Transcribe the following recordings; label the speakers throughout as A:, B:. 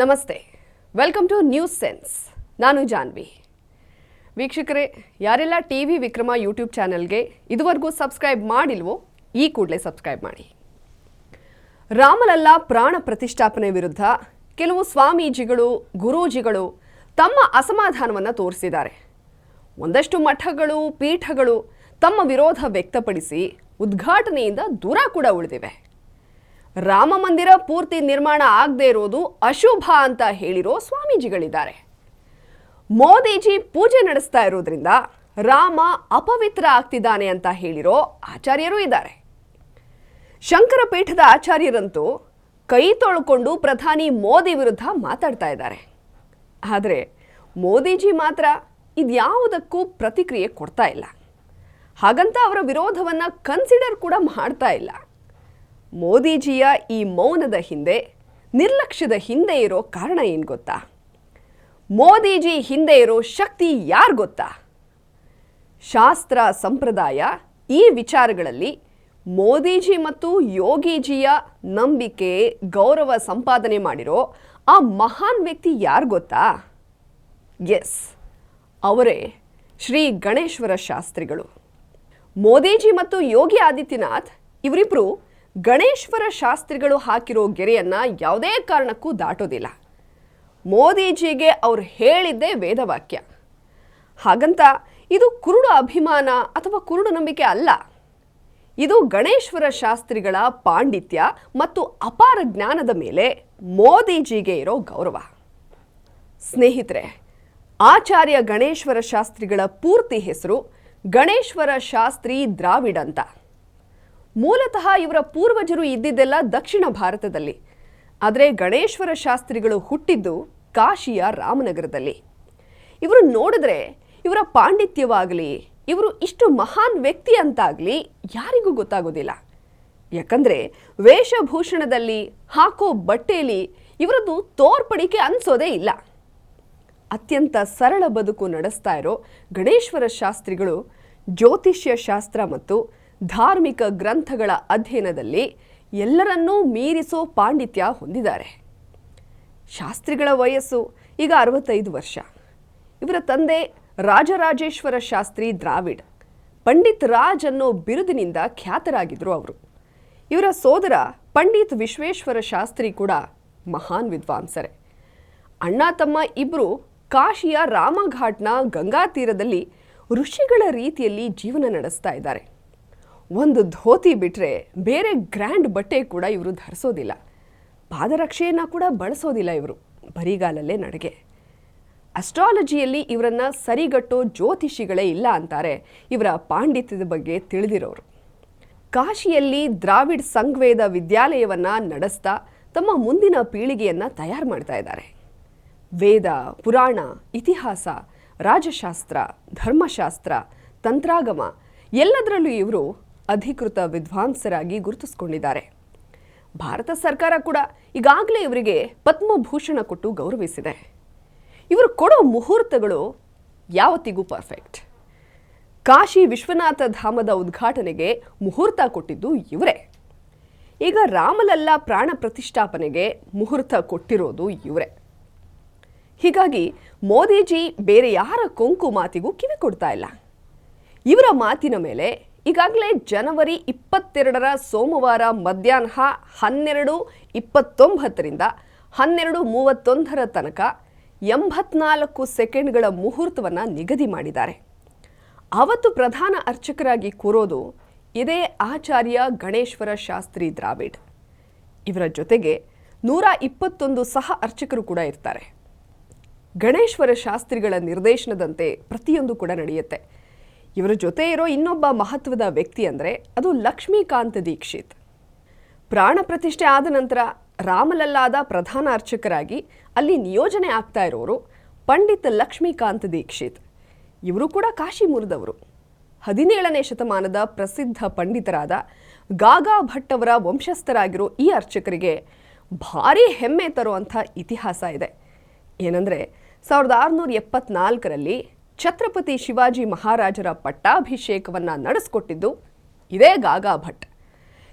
A: ನಮಸ್ತೆ. Welcome two news sense ನಾನು ಜಾನ್ವಿ. ವೀಕ್ಷಕರೇ, ಯಾರೆಲ್ಲ ಟಿ ವಿ ವಿಕ್ರಮ ಯೂಟ್ಯೂಬ್ ಚಾನೆಲ್ಗೆ ಇದುವರೆಗೂ ಸಬ್ಸ್ಕ್ರೈಬ್ ಮಾಡಿಲ್ವೋ, ಈ ಕೂಡಲೇ ಸಬ್ಸ್ಕ್ರೈಬ್ ಮಾಡಿ. ರಾಮಲಲ್ಲಾ ಪ್ರಾಣ ಪ್ರತಿಷ್ಠಾಪನೆ ವಿರುದ್ಧ ಕೆಲವು ಸ್ವಾಮೀಜಿಗಳು, ಗುರೂಜಿಗಳು ತಮ್ಮ ಅಸಮಾಧಾನವನ್ನು ತೋರಿಸಿದ್ದಾರೆ. ಒಂದಷ್ಟು ಮಠಗಳು, ಪೀಠಗಳು ತಮ್ಮ ವಿರೋಧ ವ್ಯಕ್ತಪಡಿಸಿ ಉದ್ಘಾಟನೆಯಿಂದ ದೂರ ಕೂಡ ಉಳಿದಿವೆ. ರಾಮ ಮಂದಿರ ಪೂರ್ತಿ ನಿರ್ಮಾಣ ಆಗದೆ ಇರೋದು ಅಶುಭ ಅಂತ ಹೇಳಿರೋ ಸ್ವಾಮೀಜಿಗಳಿದ್ದಾರೆ. ಮೋದಿಜಿ ಪೂಜೆ ನಡೆಸ್ತಾ ಇರೋದ್ರಿಂದ ರಾಮ ಅಪವಿತ್ರ ಆಗ್ತಿದ್ದಾನೆ ಅಂತ ಹೇಳಿರೋ ಆಚಾರ್ಯರು ಇದ್ದಾರೆ. ಶಂಕರ ಪೀಠದ ಆಚಾರ್ಯರಂತೂ ಕೈ ತೊಳ್ಕೊಂಡು ಪ್ರಧಾನಿ ಮೋದಿ ವಿರುದ್ಧ ಮಾತಾಡ್ತಾ ಇದ್ದಾರೆ. ಆದರೆ ಮೋದಿಜಿ ಮಾತ್ರ ಇದ್ಯಾವುದಕ್ಕೂ ಪ್ರತಿಕ್ರಿಯೆ ಕೊಡ್ತಾ ಇಲ್ಲ. ಹಾಗಂತ ಅವರ ವಿರೋಧವನ್ನು ಕನ್ಸಿಡರ್ ಕೂಡ ಮಾಡ್ತಾ ಇಲ್ಲ. ಮೋದಿಜಿಯ ಈ ಮೌನದ ಹಿಂದೆ, ನಿರ್ಲಕ್ಷ್ಯದ ಹಿಂದೆ ಇರೋ ಕಾರಣ ಏನು ಗೊತ್ತಾ? ಮೋದಿಜಿ ಹಿಂದೆ ಇರೋ ಶಕ್ತಿ ಯಾರು ಗೊತ್ತಾ? ಶಾಸ್ತ್ರ ಸಂಪ್ರದಾಯ ಈ ವಿಚಾರಗಳಲ್ಲಿ ಮೋದಿಜಿ ಮತ್ತು ಯೋಗಿಜಿಯ ನಂಬಿಕೆ, ಗೌರವ ಸಂಪಾದನೆ ಮಾಡಿರೋ ಆ ಮಹಾನ್ ವ್ಯಕ್ತಿ ಯಾರು ಗೊತ್ತಾ? ಎಸ್, ಅವರೇ ಶ್ರೀ ಗಣೇಶ್ವರ ಶಾಸ್ತ್ರಿಗಳು. ಮೋದಿಜಿ ಮತ್ತು ಯೋಗಿ ಆದಿತ್ಯನಾಥ್ ಇವರಿಬ್ಬರು ಗಣೇಶ್ವರ ಶಾಸ್ತ್ರಿಗಳು ಹಾಕಿರೋ ಗೆರೆಯನ್ನ ಯಾವುದೇ ಕಾರಣಕ್ಕೂ ದಾಟೋದಿಲ್ಲ. ಮೋದಿಜಿಗೆ ಅವ್ರು ಹೇಳಿದ್ದೇ ವೇದವಾಕ್ಯ. ಹಾಗಂತ ಇದು ಕುರುಡು ಅಭಿಮಾನ ಅಥವಾ ಕುರುಡು ನಂಬಿಕೆ ಅಲ್ಲ. ಇದು ಗಣೇಶ್ವರ ಶಾಸ್ತ್ರಿಗಳ ಪಾಂಡಿತ್ಯ ಮತ್ತು ಅಪಾರ ಜ್ಞಾನದ ಮೇಲೆ ಮೋದಿಜಿಗೆ ಇರೋ ಗೌರವ. ಸ್ನೇಹಿತರೆ, ಆಚಾರ್ಯ ಗಣೇಶ್ವರ ಶಾಸ್ತ್ರಿಗಳ ಪೂರ್ತಿ ಹೆಸರು ಗಣೇಶ್ವರ ಶಾಸ್ತ್ರಿ ದ್ರಾವಿಡ್ ಅಂತ. ಮೂಲತಃ ಇವರ ಪೂರ್ವಜರು ಇದ್ದಿದ್ದೆಲ್ಲ ದಕ್ಷಿಣ ಭಾರತದಲ್ಲಿ. ಆದರೆ ಗಣೇಶ್ವರ ಶಾಸ್ತ್ರಿಗಳು ಹುಟ್ಟಿದ್ದು ಕಾಶಿಯ ರಾಮನಗರದಲ್ಲಿ. ಇವರು ನೋಡಿದ್ರೆ ಇವರ ಪಾಂಡಿತ್ಯವಾಗಲಿ, ಇವರು ಇಷ್ಟು ಮಹಾನ್ ವ್ಯಕ್ತಿ ಅಂತಾಗಲಿ ಯಾರಿಗೂ ಗೊತ್ತಾಗೋದಿಲ್ಲ. ಯಾಕಂದರೆ ವೇಷಭೂಷಣದಲ್ಲಿ ಹಾಕೋ ಬಟ್ಟೆಯಲ್ಲಿ ಇವರದ್ದು ತೋರ್ಪಡಿಕೆ ಅನ್ಸೋದೇ ಇಲ್ಲ. ಅತ್ಯಂತ ಸರಳ ಬದುಕು ನಡೆಸ್ತಾ ಇರೋ ಗಣೇಶ್ವರ ಶಾಸ್ತ್ರಿಗಳು ಜ್ಯೋತಿಷ್ಯ ಶಾಸ್ತ್ರ ಮತ್ತು ಧಾರ್ಮಿಕ ಗ್ರಂಥಗಳ ಅಧ್ಯಯನದಲ್ಲಿ ಎಲ್ಲರನ್ನೂ ಮೀರಿಸೋ ಪಾಂಡಿತ್ಯ ಹೊಂದಿದ್ದಾರೆ. ಶಾಸ್ತ್ರಿಗಳ ವಯಸ್ಸು ಈಗ ಅರವತ್ತೈದು ವರ್ಷ. ಇವರ ತಂದೆ ರಾಜರಾಜೇಶ್ವರ ಶಾಸ್ತ್ರಿ ದ್ರಾವಿಡ್, ಪಂಡಿತ್ ರಾಜ್ ಅನ್ನೋ ಬಿರುದಿನಿಂದ ಖ್ಯಾತರಾಗಿದ್ದರು ಅವರು. ಇವರ ಸೋದರ ಪಂಡಿತ್ ವಿಶ್ವೇಶ್ವರ ಶಾಸ್ತ್ರಿ ಕೂಡ ಮಹಾನ್ ವಿದ್ವಾಂಸರೇ. ಅಣ್ಣ, ತಮ್ಮ ಇಬ್ಬರು ಕಾಶಿಯ ರಾಮಘಾಟ್ನ ಗಂಗಾ ತೀರದಲ್ಲಿ ಋಷಿಗಳ ರೀತಿಯಲ್ಲಿ ಜೀವನ ನಡೆಸ್ತಾ ಇದ್ದಾರೆ. ಒಂದು ಧೋತಿ ಬಿಟ್ಟರೆ ಬೇರೆ ಗ್ರ್ಯಾಂಡ್ ಬಟ್ಟೆ ಕೂಡ ಇವರು ಧರಿಸೋದಿಲ್ಲ. ಪಾದರಕ್ಷೆಯನ್ನು ಕೂಡ ಬಳಸೋದಿಲ್ಲ ಇವರು ಬರಿಗಾಲಲ್ಲೇ ನಡಿಗೆ. ಅಸ್ಟ್ರಾಲಜಿಯಲ್ಲಿ ಇವರನ್ನು ಸರಿಗಟ್ಟೋ ಜ್ಯೋತಿಷಿಗಳೇ ಇಲ್ಲ ಅಂತಾರೆ ಇವರ ಪಾಂಡಿತ್ಯದ ಬಗ್ಗೆ ತಿಳಿದಿರೋರು. ಕಾಶಿಯಲ್ಲಿ ದ್ರಾವಿಡ್ ಸಂಘವೇದ ವಿದ್ಯಾಲಯವನ್ನು ನಡೆಸ್ತಾ ತಮ್ಮ ಮುಂದಿನ ಪೀಳಿಗೆಯನ್ನು ತಯಾರು ಮಾಡ್ತಾ ಇದ್ದಾರೆ. ವೇದ, ಪುರಾಣ, ಇತಿಹಾಸ, ರಾಜಶಾಸ್ತ್ರ, ಧರ್ಮಶಾಸ್ತ್ರ, ತಂತ್ರಾಗಮ ಎಲ್ಲದರಲ್ಲೂ ಇವರು ಅಧಿಕೃತ ವಿದ್ವಾಂಸರಾಗಿ ಗುರುತಿಸಿಕೊಂಡಿದ್ದಾರೆ. ಭಾರತ ಸರ್ಕಾರ ಕೂಡ ಈಗಾಗಲೇ ಇವರಿಗೆ ಪದ್ಮಭೂಷಣ ಕೊಟ್ಟು ಗೌರವಿಸಿದೆ. ಇವರು ಕೊಡೋ ಮುಹೂರ್ತಗಳು ಯಾವತ್ತಿಗೂ ಪರ್ಫೆಕ್ಟ್ ಕಾಶಿ ವಿಶ್ವನಾಥ ಧಾಮದ ಉದ್ಘಾಟನೆಗೆ ಮುಹೂರ್ತ ಕೊಟ್ಟಿದ್ದು ಇವರೇ. ಈಗ ರಾಮಲಲ್ಲಾ ಪ್ರಾಣ ಪ್ರತಿಷ್ಠಾಪನೆಗೆ ಮುಹೂರ್ತ ಕೊಟ್ಟಿರೋದು ಇವರೇ. ಹೀಗಾಗಿ ಮೋದಿಜಿ ಬೇರೆ ಯಾರ ಕೊಂಕು ಮಾತಿಗೂ ಕಿವಿ ಕೊಡ್ತಾ ಇಲ್ಲ. ಇವರ ಮಾತಿನ ಮೇಲೆ ಈಗಾಗಲೇ ಜನವರಿ ಇಪ್ಪತ್ತೆರಡರ ಸೋಮವಾರ ಮಧ್ಯಾಹ್ನ ಹನ್ನೆರಡು ಇಪ್ಪತ್ತೊಂಬತ್ತರಿಂದ ಹನ್ನೆರಡು ಮೂವತ್ತೊಂದರ ತನಕ ಎಂಬತ್ನಾಲ್ಕು ಸೆಕೆಂಡ್ಗಳ ಮುಹೂರ್ತವನ್ನು ನಿಗದಿ ಮಾಡಿದ್ದಾರೆ. ಅವತ್ತು ಪ್ರಧಾನ ಅರ್ಚಕರಾಗಿ ಕೂರೋದು ಇದೇ ಆಚಾರ್ಯ ಗಣೇಶ್ವರ ಶಾಸ್ತ್ರಿ ದ್ರಾವಿಡ್. ಇವರ ಜೊತೆಗೆ ನೂರ ಇಪ್ಪತ್ತೊಂದು ಸಹ ಅರ್ಚಕರು ಕೂಡ ಇರ್ತಾರೆ. ಗಣೇಶ್ವರ ಶಾಸ್ತ್ರಿಗಳ ನಿರ್ದೇಶನದಂತೆ ಪ್ರತಿಯೊಂದು ಕೂಡ ನಡೆಯುತ್ತೆ. ಇವರ ಜೊತೆ ಇರೋ ಇನ್ನೊಬ್ಬ ಮಹತ್ವದ ವ್ಯಕ್ತಿ ಅಂದರೆ ಅದು ಲಕ್ಷ್ಮೀಕಾಂತ್ ದೀಕ್ಷಿತ್. ಪ್ರಾಣ ಪ್ರತಿಷ್ಠೆ ಆದ ನಂತರ ರಾಮಲಲ್ಲಾದ ಪ್ರಧಾನ ಅರ್ಚಕರಾಗಿ ಅಲ್ಲಿ ನಿಯೋಜನೆ ಆಗ್ತಾ ಇರೋರು ಪಂಡಿತ್ ಲಕ್ಷ್ಮೀಕಾಂತ್ ದೀಕ್ಷಿತ್. ಇವರು ಕೂಡ ಕಾಶಿ ಮೂಲದವರು ಹದಿನೇಳನೇ ಶತಮಾನದ ಪ್ರಸಿದ್ಧ ಪಂಡಿತರಾದ ಗಾಗಾ ಭಟ್ ಅವರ ವಂಶಸ್ಥರಾಗಿರೋ ಈ ಅರ್ಚಕರಿಗೆ ಭಾರಿ ಹೆಮ್ಮೆ ತರುವಂಥ ಇತಿಹಾಸ ಇದೆ. ಏನಂದರೆ ಸಾವಿರದ ಆರುನೂರ ಎಪ್ಪತ್ನಾಲ್ಕರಲ್ಲಿ ಛತ್ರಪತಿ ಶಿವಾಜಿ ಮಹಾರಾಜರ ಪಟ್ಟಾಭಿಷೇಕವನ್ನು ನಡೆಸಿಕೊಟ್ಟಿದ್ದು ಇದೇ ಗಾಗಾ ಭಟ್.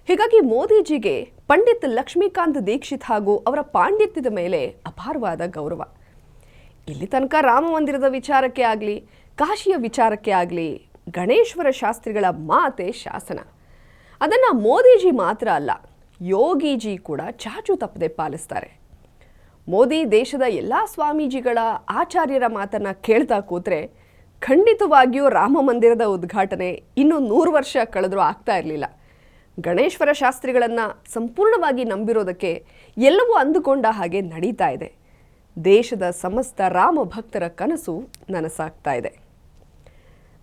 A: ಹೀಗಾಗಿ ಮೋದಿಜಿಗೆ ಪಂಡಿತ್ ಲಕ್ಷ್ಮೀಕಾಂತ್ ದೀಕ್ಷಿತ್ ಹಾಗೂ ಅವರ ಪಾಂಡಿತ್ಯದ ಮೇಲೆ ಅಪಾರವಾದ ಗೌರವ. ಇಲ್ಲಿ ತನಕ ರಾಮ ಮಂದಿರದ ವಿಚಾರಕ್ಕೆ ಆಗಲಿ, ಕಾಶಿಯ ವಿಚಾರಕ್ಕೆ ಆಗಲಿ ಗಣೇಶ್ವರ ಶಾಸ್ತ್ರಿಗಳ ಮಾತೆ ಶಾಸನ. ಅದನ್ನು ಮೋದಿಜಿ ಮಾತ್ರ ಅಲ್ಲ, ಯೋಗಿಜಿ ಕೂಡ ಚಾಚು ತಪ್ಪದೆ ಪಾಲಿಸ್ತಾರೆ. ಮೋದಿ ದೇಶದ ಎಲ್ಲ ಸ್ವಾಮೀಜಿಗಳ ಆಚಾರ್ಯರ ಮಾತನ್ನು ಕೇಳ್ತಾ ಕೂತ್ರೆ ಖಂಡಿತವಾಗಿಯೂ ರಾಮ ಮಂದಿರದ ಉದ್ಘಾಟನೆ ಇನ್ನೂ ನೂರು ವರ್ಷ ಕಳೆದರೂ ಆಗ್ತಾ ಇರಲಿಲ್ಲ. ಗಣೇಶ್ವರ ಶಾಸ್ತ್ರಿಗಳನ್ನು ಸಂಪೂರ್ಣವಾಗಿ ನಂಬಿರೋದಕ್ಕೆ ಎಲ್ಲವೂ ಅಂದುಕೊಂಡ ಹಾಗೆ ನಡೀತಾ ಇದೆ. ದೇಶದ ಸಮಸ್ತ ರಾಮ ಭಕ್ತರ ಕನಸು ನನಸಾಗ್ತಾ ಇದೆ.